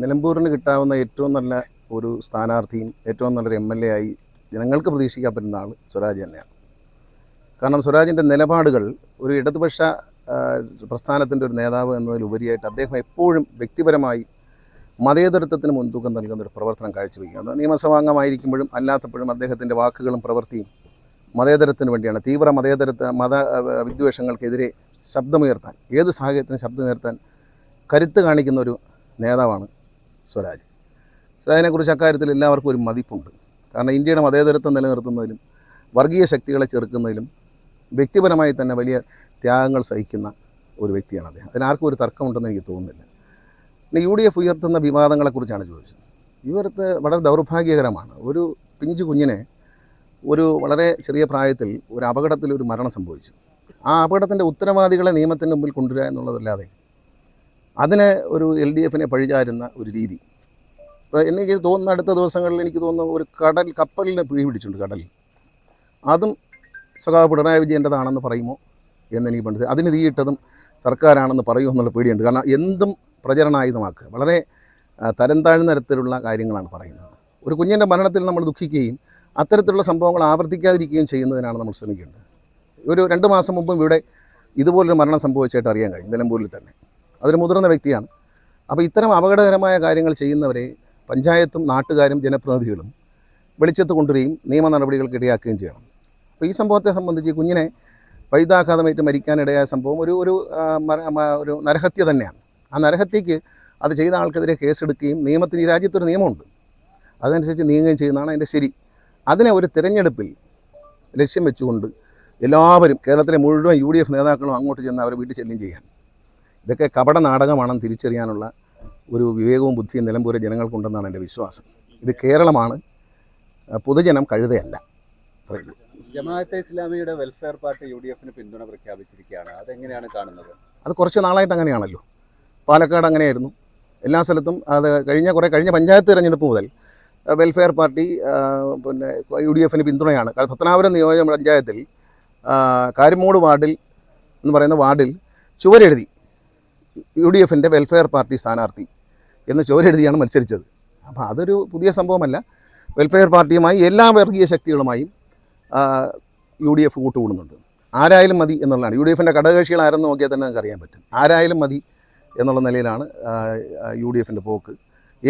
നിലമ്പൂരിന് കിട്ടാവുന്ന ഏറ്റവും നല്ല ഒരു സ്ഥാനാർത്ഥിയും ഏറ്റവും നല്ലൊരു എം എൽ എ ആയി ജനങ്ങൾക്ക് പ്രതീക്ഷിക്കാൻ പറ്റുന്ന ആൾ സ്വരാജ് തന്നെയാണ്. കാരണം സ്വരാജിന്റെ നിലപാടുകൾ ഒരു ഇടതുപക്ഷ പ്രസ്ഥാനത്തിന്റെ ഒരു നേതാവ് എന്നതിലുപരിയായിട്ട് അദ്ദേഹം എപ്പോഴും വ്യക്തിപരമായി മതേതരത്വത്തിന് മുൻതൂക്കം നൽകുന്ന ഒരു പ്രവർത്തനം കാഴ്ചവെക്കുക അത് നിയമസഭാ അംഗമായിരിക്കുമ്പോഴും അല്ലാത്തപ്പോഴും അദ്ദേഹത്തിന്റെ വാക്കുകളും പ്രവൃത്തിയും മതേതരത്തിന് വേണ്ടിയാണ്. തീവ്ര മതേതരത്വ മത വിദ്വേഷങ്ങൾക്കെതിരെ ശബ്ദമുയർത്താൻ ഏത് സാഹചര്യത്തിനും ശബ്ദമുയർത്താൻ കരുത്ത് കാണിക്കുന്ന ഒരു നേതാവാണ് സ്വരാജ്. സ്വരാജിനെക്കുറിച്ച് അക്കാര്യത്തിൽ എല്ലാവർക്കും ഒരു മതിപ്പുണ്ട്. കാരണം ഇന്ത്യയുടെ മതേതരത്വം നിലനിർത്തുന്നതിലും വർഗീയ ശക്തികളെ ചെറുക്കുന്നതിലും വ്യക്തിപരമായി തന്നെ വലിയ ത്യാഗങ്ങൾ സഹിക്കുന്ന ഒരു വ്യക്തിയാണ് അദ്ദേഹം. അതിനാർക്കും ഒരു തർക്കമുണ്ടെന്ന് എനിക്ക് തോന്നുന്നില്ല. പിന്നെ യു ഡി എഫ് ഉയർത്തുന്ന വിവാദങ്ങളെക്കുറിച്ചാണ് ചോദിച്ചത്. ഇവരത്ത് വളരെ ദൗർഭാഗ്യകരമാണ്. ഒരു പിഞ്ചു കുഞ്ഞിനെ ഒരു വളരെ ചെറിയ പ്രായത്തിൽ ഒരു അപകടത്തിൽ ഒരു മരണം സംഭവിച്ചു. ആ അപകടത്തിന്റെ ഉത്തരവാദികളെ നിയമത്തിന്റെ മുമ്പിൽ കൊണ്ടുവരിക എന്നുള്ളതല്ലാതെ അതിന് ഒരു എൽ ഡി എഫിനെ പഴിചാരുന്ന ഒരു രീതി. എനിക്ക് തോന്നുന്ന അടുത്ത ദിവസങ്ങളിൽ എനിക്ക് തോന്നുന്നു ഒരു കടൽ കപ്പലിനെ പിഴി പിടിച്ചിട്ടുണ്ട് കടലിൽ. അതും സഖാവ് പിണറായി വിജയന്റെതാണെന്ന് പറയുമോ എന്നെനിക്ക് പണ്ട് അതിന് തീയിട്ടതും സർക്കാരാണെന്ന് പറയുമോ എന്നുള്ള പേടിയുണ്ട്. കാരണം എന്തും പ്രചരണായുധമാക്കുക. വളരെ തരം താഴ്ന്ന തരത്തിലുള്ള കാര്യങ്ങളാണ് പറയുന്നത്. ഒരു കുഞ്ഞിന്റെ മരണത്തിൽ നമ്മൾ ദുഃഖിക്കുകയും അത്തരത്തിലുള്ള സംഭവങ്ങൾ ആവർത്തിക്കാതിരിക്കുകയും ചെയ്യുന്നതിനാണ് നമ്മൾ ശ്രമിക്കേണ്ടത്. ഒരു രണ്ട് മാസം മുമ്പും ഇവിടെ ഇതുപോലൊരു മരണം സംഭവിച്ചായിട്ട് അറിയാൻ കഴിയും. നിലമ്പൂരിൽ തന്നെ. അതൊരു മുതിർന്ന വ്യക്തിയാണ്. അപ്പോൾ ഇത്തരം അപകടകരമായ കാര്യങ്ങൾ ചെയ്യുന്നവരെ പഞ്ചായത്തും നാട്ടുകാരും ജനപ്രതിനിധികളും വെളിച്ചത്ത് കൊണ്ടുവരികയും നിയമ നടപടികൾക്ക് ഇടയാക്കുകയും ചെയ്യണം. അപ്പോൾ ഈ സംഭവത്തെ സംബന്ധിച്ച് കുഞ്ഞിനെ വൈദ്യാഘാതമേറ്റ് മരിക്കാനിടയായ സംഭവം ഒരു ഒരു ഒരു നരഹത്യ തന്നെയാണ്. ആ നരഹത്യക്ക് അത് ചെയ്ത ആൾക്കെതിരെ കേസെടുക്കുകയും നിയമത്തിന് ഈ രാജ്യത്തൊരു നിയമമുണ്ട്. അതനുസരിച്ച് നീങ്ങുകയും ചെയ്യുന്നതാണ് അതിന്റെ ശരി. അതിനെ ഒരു തിരഞ്ഞെടുപ്പിൽ ലക്ഷ്യം വെച്ചുകൊണ്ട് എല്ലാവരും കേരളത്തിലെ മുഴുവൻ യു ഡി എഫ് നേതാക്കളും അങ്ങോട്ട് ചെന്ന് അവരെ വീട്ടിൽ ചെല്ലുകയും ചെയ്യാൻ. ഇതൊക്കെ കപട നാടകമാണെന്ന് തിരിച്ചറിയാനുള്ള ഒരു വിവേകവും ബുദ്ധിയും നിലമ്പൂരെ ജനങ്ങൾക്കുണ്ടെന്നാണ് എന്റെ വിശ്വാസം. ഇത് കേരളമാണ്. പൊതുജനം കഴുതയല്ല. ജമാഅത്തെ ഇസ്ലാമിയുടെ വെൽഫെയർ പാർട്ടി യു ഡി എഫിന് പിന്തുണ പ്രഖ്യാപിച്ചിരിക്കുകയാണ്. അതെങ്ങനെയാണ് കാണുന്നത്? അത് കുറച്ച് നാളായിട്ട് അങ്ങനെയാണല്ലോ. പാലക്കാട് അങ്ങനെയായിരുന്നു. എല്ലാ സ്ഥലത്തും അത് കഴിഞ്ഞ കുറേ കഴിഞ്ഞ പഞ്ചായത്ത് തിരഞ്ഞെടുപ്പ് മുതൽ വെൽഫെയർ പാർട്ടി പിന്നെ യു ഡി എഫിന് പിന്തുണയാണ്. പത്തനാപുരം നിയോജക പഞ്ചായത്തിൽ കാരിമൂട് വാർഡിൽ എന്ന് പറയുന്ന വാർഡിൽ ചുവരെഴുതി യു ഡി എഫിന്റെ വെൽഫെയർ പാർട്ടി സ്ഥാനാർത്ഥി എന്ന് ചോരെഴുതിയാണ് മത്സരിച്ചത്. അപ്പോൾ അതൊരു പുതിയ സംഭവമല്ല. വെൽഫെയർ പാർട്ടിയുമായി എല്ലാ വർഗീയ ശക്തികളുമായും യു ഡി എഫ് കൂട്ടുകൂടുന്നുണ്ട്. ആരായാലും മതി എന്നുള്ളതാണ്. യു ഡി എഫിന്റെ ഘടകകക്ഷികൾ ആരെന്ന് നോക്കിയാൽ തന്നെ നമുക്ക് അറിയാൻ പറ്റും. ആരായാലും മതി എന്നുള്ള നിലയിലാണ് യു ഡി എഫിന്റെ പോക്ക്.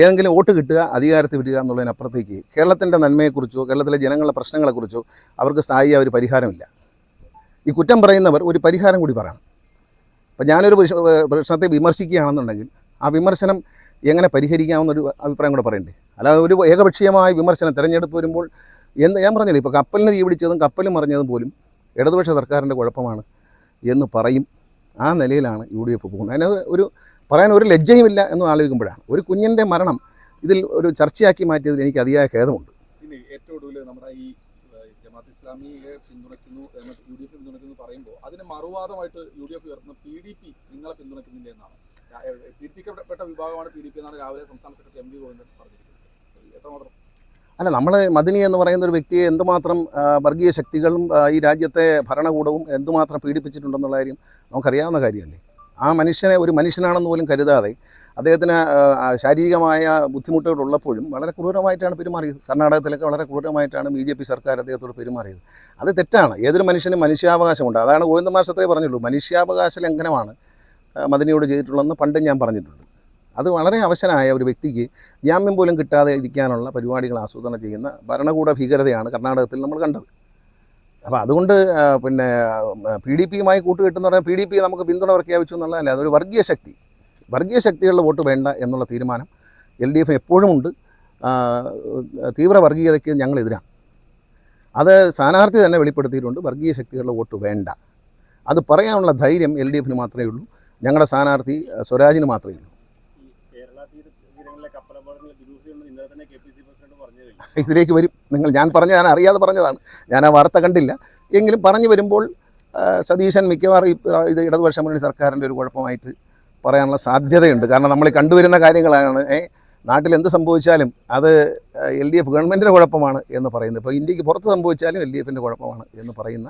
ഏതെങ്കിലും വോട്ട് കിട്ടുക അധികാരത്തിൽ വരിക എന്നുള്ളതിനപ്പുറത്തേക്ക് കേരളത്തിന്റെ നന്മയെക്കുറിച്ചോ കേരളത്തിലെ ജനങ്ങളുടെ പ്രശ്നങ്ങളെക്കുറിച്ചോ അവർക്ക് സ്ഥായിയായ ഒരു പരിഹാരമില്ല. ഈ കുറ്റം പറയുന്നവർ ഒരു പരിഹാരം കൂടി പറയണം. അപ്പം ഞാനൊരു പ്രശ്നത്തെ വിമർശിക്കുകയാണെന്നുണ്ടെങ്കിൽ ആ വിമർശനം എങ്ങനെ പരിഹരിക്കാമെന്നൊരു അഭിപ്രായം കൂടെ പറയണ്ടേ? അല്ലാതെ ഒരു ഏകപക്ഷീയമായ വിമർശനം തിരഞ്ഞെടുപ്പ് വരുമ്പോൾ എന്ന് ഞാൻ പറഞ്ഞില്ലേ ഇപ്പോൾ കപ്പലിന് തീ പിടിച്ചതും കപ്പലും മറിഞ്ഞതും പോലും ഇടതുപക്ഷ സർക്കാരിന്റെ കുഴപ്പമാണ് എന്ന് പറയും. ആ നിലയിലാണ് യു ഡി എഫ് പോകുന്നത്. അതിന് ഒരു പറയാൻ ഒരു ലജ്ജയുമില്ല എന്ന് ആലോചിക്കുമ്പോഴാണ്. ഒരു കുഞ്ഞിന്റെ മരണം ഇതിൽ ഒരു ചർച്ചയാക്കി മാറ്റിയതിൽ എനിക്ക് അതിയായ ഖേദമുണ്ട്. ഏറ്റവും ഒടുവിൽ നമ്മുടെ ഈ ഇസ്ലാമിയെ പിന്തുണയ്ക്കുന്നു യു ഡി എഫ് പിന്തുണയ്ക്കുന്നു പറയുമ്പോൾ അതിന് മറുവാദമായിട്ട് യു ഡി എഫ് ഉയർത്തുന്ന പി ഡി പി നിങ്ങളെ പിന്തുണയ്ക്കുന്നില്ല എന്നാണ്. പീഡിപ്പിക്കപ്പെട്ട വിഭാഗമാണ് പി ഡി പി എന്നാണ് രാവിലെ സംസ്ഥാന സെക്രട്ടറി എം വി ഗോവിന്ദൻ പറഞ്ഞിരിക്കുന്നത്. എത്രമാത്രം? അല്ല നമ്മൾ മദിനി എന്ന് പറയുന്ന ഒരു വ്യക്തിയെ എന്തുമാത്രം വർഗീയ ശക്തികളും ഈ രാജ്യത്തെ ഭരണകൂടവും എന്തുമാത്രം പീഡിപ്പിച്ചിട്ടുണ്ടെന്നുള്ള കാര്യം നമുക്കറിയാവുന്ന കാര്യമല്ലേ? ആ മനുഷ്യനെ ഒരു മനുഷ്യനാണെന്ന് പോലും കരുതാതെ അദ്ദേഹത്തിന് ശാരീരികമായ ബുദ്ധിമുട്ടുകൾ ഉള്ളപ്പോഴും വളരെ ക്രൂരമായിട്ടാണ് പെരുമാറിയത്. കർണാടകത്തിലൊക്കെ വളരെ ക്രൂരമായിട്ടാണ് ബി ജെ പി സർക്കാർ അദ്ദേഹത്തോട് പെരുമാറിയത്. അത് തെറ്റാണ്. ഏതൊരു മനുഷ്യനും മനുഷ്യാവകാശമുണ്ട്. അതാണ് ഗോവിന്ദമാർ മാഷത്തെ പറഞ്ഞുള്ളൂ. മനുഷ്യാവകാശ ലംഘനമാണ് മദിനിയോട് ചെയ്തിട്ടുള്ളതെന്ന് പണ്ടും ഞാൻ പറഞ്ഞിട്ടുണ്ട്. അത് വളരെ അവശനായ ഒരു വ്യക്തിക്ക് ജാമ്യം പോലും കിട്ടാതെ ഇരിക്കാനുള്ള പരിപാടികൾ ആസൂത്രണം ചെയ്യുന്ന ഭരണകൂട ഭീകരതയാണ് കർണാടകത്തിൽ നമ്മൾ കണ്ടത്. അപ്പോൾ അതുകൊണ്ട് പിന്നെ പി ഡി പിയുമായി കൂട്ടുകെട്ടെന്ന് പറഞ്ഞാൽ പി ഡി പി നമുക്ക് പിന്തുണ പ്രഖ്യാപിച്ചു എന്നുള്ളതല്ല അതൊരു വർഗീയ ശക്തി. വർഗീയ ശക്തികളുടെ വോട്ട് വേണ്ട എന്നുള്ള തീരുമാനം എൽ ഡി എഫിന് എപ്പോഴും ഉണ്ട്. തീവ്ര വർഗീയതയ്ക്ക് ഞങ്ങളെതിരാണ് അത് സ്ഥാനാർത്ഥി തന്നെ വെളിപ്പെടുത്തിയിട്ടുണ്ട് വർഗീയ ശക്തികളുടെ വോട്ട് വേണ്ട. അത് പറയാനുള്ള ധൈര്യം എൽ ഡി എഫിന് മാത്രമേ ഉള്ളൂ ഞങ്ങളുടെ സ്ഥാനാർത്ഥി സ്വരാജിന് മാത്രമേ ഉള്ളൂ. കേരള ഇന്നലെ തന്നെ ഇതിലേക്ക് വരും. നിങ്ങൾ ഞാൻ പറഞ്ഞ ഞാൻ അറിയാതെ പറഞ്ഞതാണ്. ഞാൻ ആ വാർത്ത കണ്ടില്ല. എങ്കിലും പറഞ്ഞു വരുമ്പോൾ സതീശൻ മിക്കവാറും ഇത് ഇടതുപക്ഷ മുന്നണി സർക്കാരിന്റെ ഒരു കുഴപ്പമായിട്ട് പറയാനുള്ള സാധ്യതയുണ്ട്. കാരണം നമ്മൾ കണ്ടുവരുന്ന കാര്യങ്ങളാണ് നാട്ടിൽ എന്ത് സംഭവിച്ചാലും അത് എൽ ഡി എഫ് ഗവൺമെന്റിന്റെ കുഴപ്പമാണ് എന്ന് പറയുന്നത്. ഇപ്പോൾ ഇന്ത്യയ്ക്ക് പുറത്ത് സംഭവിച്ചാലും എൽ ഡി എഫിന്റെ കുഴപ്പമാണ് എന്ന് പറയുന്ന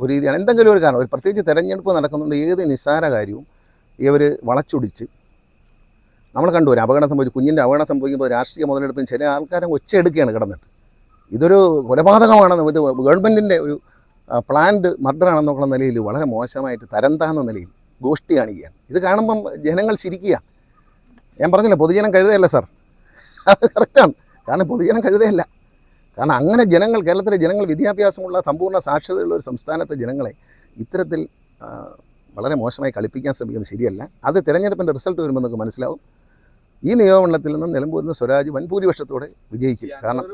ഒരു രീതിയാണ്. എന്തെങ്കിലും ഒരു കാരണം ഒരു പ്രത്യേകിച്ച് തെരഞ്ഞെടുപ്പ് നടക്കുന്നുണ്ട് ഏത് നിസ്സാര കാര്യവും ഇവർ വളച്ചൊടിച്ച് നമ്മൾ കണ്ടു ഒരു അപകടം സംഭവിച്ചു. കുഞ്ഞിന്റെ അപകടം സംഭവിക്കുമ്പോൾ രാഷ്ട്രീയ മുതലെടുപ്പിന് ചില ആൾക്കാരെ ഒച്ചയെടുക്കുകയാണ് കിടന്നിട്ട്. ഇതൊരു കൊലപാതകമാണെന്ന് ഇത് ഗവൺമെന്റിന്റെ ഒരു പ്ലാൻഡ് മർഡറാണെന്നുള്ള നിലയിൽ വളരെ മോശമായിട്ട് തരം താന്ന നിലയിൽ ഗോഷ്ടി കാണിക്കുകയാണ്. ഇത് കാണുമ്പം ജനങ്ങൾ ചിരിക്കുക. ഞാൻ പറഞ്ഞില്ല പൊതുജനം കഴുതയല്ല സാർ. അത് കറക്റ്റാണ് കാരണം പൊതുജനം കഴുതയല്ല. കാരണം അങ്ങനെ ജനങ്ങൾ കേരളത്തിലെ ജനങ്ങൾ വിദ്യാഭ്യാസമുള്ള സമ്പൂർണ സാക്ഷരതയുള്ള ഒരു സംസ്ഥാനത്തെ ജനങ്ങളെ ഇത്തരത്തിൽ വളരെ മോശമായി കളിപ്പിക്കാൻ ശ്രമിക്കുന്നത് ശരിയല്ല. അത് തിരഞ്ഞെടുപ്പിന്റെ റിസൾട്ട് വരുമ്പോൾ നിങ്ങൾക്ക് മനസ്സിലാവും. ഈ നിയമമണ്ഡലത്തിൽ നിന്ന് നിലമ്പൂരിൽ സ്വരാജ് വൻ ഭൂരിപക്ഷത്തോടെ വിജയിക്കും കാരണം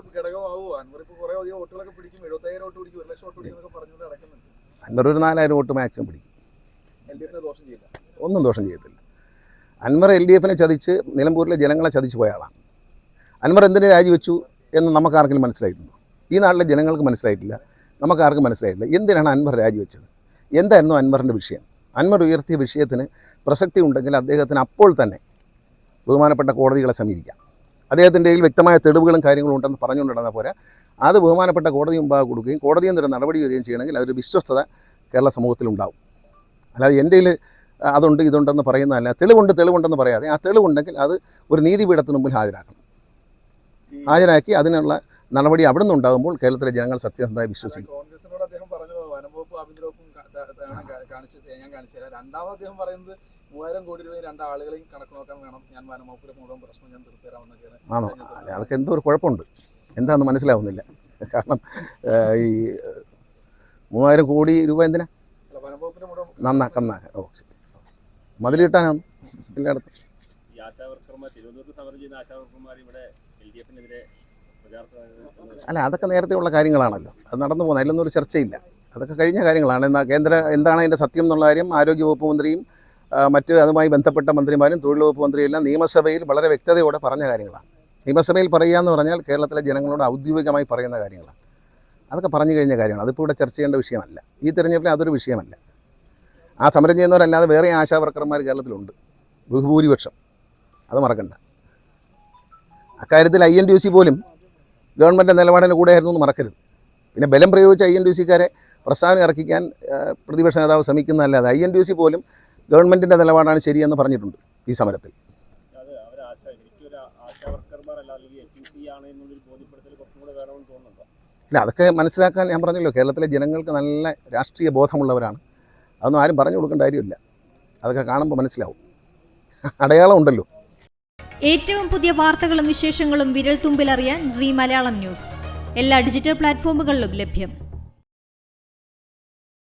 അൻവർ ഒരു നാലായിരം വോട്ട് മാക്സിമം പിടിക്കും. ഒന്നും ദോഷം ചെയ്യത്തില്ല. അൻവർ എൽ ഡി എഫിനെ ചതിച്ച് നിലമ്പൂരിലെ ജനങ്ങളെ ചതിച്ചു പോയ ആളാണ്. അൻവർ എന്തിനു രാജിവെച്ചു എന്ന് നമുക്കാർക്കും മനസ്സിലായിട്ടുണ്ട് മനസ്സിലായിട്ടുണ്ടോ? ഈ നാട്ടിലെ ജനങ്ങൾക്ക് മനസ്സിലായിട്ടില്ല. നമുക്കാർക്കും മനസ്സിലായിട്ടില്ല. എന്തിനാണ് അൻവർ രാജിവെച്ചത്? എന്തായിരുന്നു അൻവറിന്റെ വിഷയം? അൻവർ ഉയർത്തിയ വിഷയത്തിന് പ്രസക്തി ഉണ്ടെങ്കിൽ അദ്ദേഹത്തിന് അപ്പോൾ തന്നെ ബഹുമാനപ്പെട്ട കോടതികളെ സമീപിക്കാം. അദ്ദേഹത്തിന്റെ കയ്യിൽ വ്യക്തമായ തെളിവുകളും കാര്യങ്ങളും ഉണ്ടെന്ന് പറഞ്ഞുകൊണ്ടിരുന്ന പോലെ അത് ബഹുമാനപ്പെട്ട കോടതി മുമ്പാകെ കൊടുക്കുകയും കോടതിയും എന്നൊരു നടപടി വരികയും ചെയ്യണമെങ്കിൽ അതൊരു വിശ്വസ്തത കേരള സമൂഹത്തിലുണ്ടാവും. അല്ലാതെ എന്റെ കയ്യിൽ അതുണ്ട് ഇതുണ്ടെന്ന് പറയുന്നതല്ല. തെളിവുണ്ട് തെളിവുണ്ടെന്ന് പറയാതെ. ആ തെളിവുണ്ടെങ്കിൽ അത് ഒരു നീതിപീഠത്തിന് മുമ്പിൽ ഹാജരാക്കണം. ഹാജരാക്കി അതിനുള്ള നടപടി അവിടെ നിന്നുണ്ടാകുമ്പോൾ കേരളത്തിലെ ജനങ്ങൾ സത്യസന്ധമായി വിശ്വസിക്കും. കോൺഗ്രസിനോട് അദ്ദേഹം പറഞ്ഞു വനംവകുപ്പ് ആഭ്യന്തര വകുപ്പും ഞാൻ രണ്ടാമത് അദ്ദേഹം പറയുന്നത് മൂവായിരം കോടി രൂപയും രണ്ട് ആളുകളെയും കണക്ക് നോക്കാൻ വേണം. ഞാൻ വനമോപ്പിലെ മുഴുവൻ പ്രശ്നം ഞാൻ തീർത്തരാമെന്നൊക്കെയാണ് ആണോ? അല്ല, അതൊക്കെ എന്തോ ഒരു കുഴപ്പമുണ്ട്. എന്താണെന്ന് മനസ്സിലാവുന്നില്ല. കാരണം ഈ മൂവായിരം കോടി രൂപ എന്തിനാ? അല്ല വനംവകുപ്പിന്റെ മുഴുവൻ നന്നാക്കാൻ ഓ ശരി. മതിലിട്ടാനാണ്? എല്ലായിടത്തും. ഈ ആശാവർക്കർമാർ തിരുവനന്തപുരത്ത് സമരം ചെയ്യുന്ന ആശാവർക്കർമാർ ഇവിടെ എൽ ഡി എഫിനെതിരെ പ്രചാരണ അല്ല അതൊക്കെ നേരത്തെ ഉള്ള കാര്യങ്ങളാണല്ലോ. അത് നടന്നു പോകുന്നത് അതിലൊന്നും ഒരു ചർച്ചയില്ല. അതൊക്കെ കഴിഞ്ഞ കാര്യങ്ങളാണ്. എന്നാൽ കേന്ദ്ര എന്താണ് അതിന്റെ സത്യം എന്നുള്ള കാര്യം ആരോഗ്യവകുപ്പ് മന്ത്രിയും മറ്റ് അതുമായി ബന്ധപ്പെട്ട മന്ത്രിമാരും തൊഴിലുവകുപ്പ് മന്ത്രിയും എല്ലാം നിയമസഭയിൽ വളരെ വ്യക്തതയോടെ പറഞ്ഞ കാര്യങ്ങളാണ്. നിയമസഭയിൽ പറയുക എന്ന് പറഞ്ഞാൽ കേരളത്തിലെ ജനങ്ങളോട് ഔദ്യോഗികമായി പറയുന്ന കാര്യങ്ങളാണ്. അതൊക്കെ പറഞ്ഞു കഴിഞ്ഞ കാര്യമാണ് അതിപ്പോൾ ഇവിടെ ചർച്ച ചെയ്യേണ്ട വിഷയമല്ല. ഈ തെരഞ്ഞെടുപ്പിൽ അതൊരു വിഷയമല്ല. ആ സമരം ചെയ്യുന്നവരല്ലാതെ വേറെ ആശാവർക്കർമാർ കേരളത്തിലുണ്ട്. ബഹുഭൂരിപക്ഷം. അത് മറക്കണ്ട. അക്കാര്യത്തിൽ ഐ എൻ ഡി സി പോലും ഗവൺമെന്റ് നിലപാടിന് കൂടെയായിരുന്നു എന്ന് മറക്കരുത്. പിന്നെ ബലം പ്രയോഗിച്ച ഐ എൻ ഡി സിക്കാരെ പ്രസ്താവന ഇറക്കിക്കാൻ പ്രതിപക്ഷ നേതാവ് ശ്രമിക്കുന്നതല്ലാതെ ഐ എൻ ഡി സി പോലും ഗവൺമെന്റിന്റെ നിലപാടാണ് ശരിയെന്ന് പറഞ്ഞിട്ടുണ്ട് ഈ സമരത്തിൽ. ഇല്ല അതൊക്കെ മനസ്സിലാക്കാൻ ഞാൻ പറഞ്ഞല്ലോ കേരളത്തിലെ ജനങ്ങൾക്ക് നല്ല രാഷ്ട്രീയ ബോധമുള്ളവരാണ്. അതൊന്നും ആരും പറഞ്ഞു കൊടുക്കേണ്ട കാര്യമില്ല. അതൊക്കെ കാണുമ്പോൾ മനസ്സിലാവും. അടയാളം ഉണ്ടല്ലോ. ഏറ്റവും പുതിയ വാർത്തകളും വിശേഷങ്ങളും വിരൽ തുമ്പിലറിയാൻ സി മലയാളം ന്യൂസ്. എല്ലാ ഡിജിറ്റൽ പ്ലാറ്റ്ഫോമുകളിലും ലഭ്യം.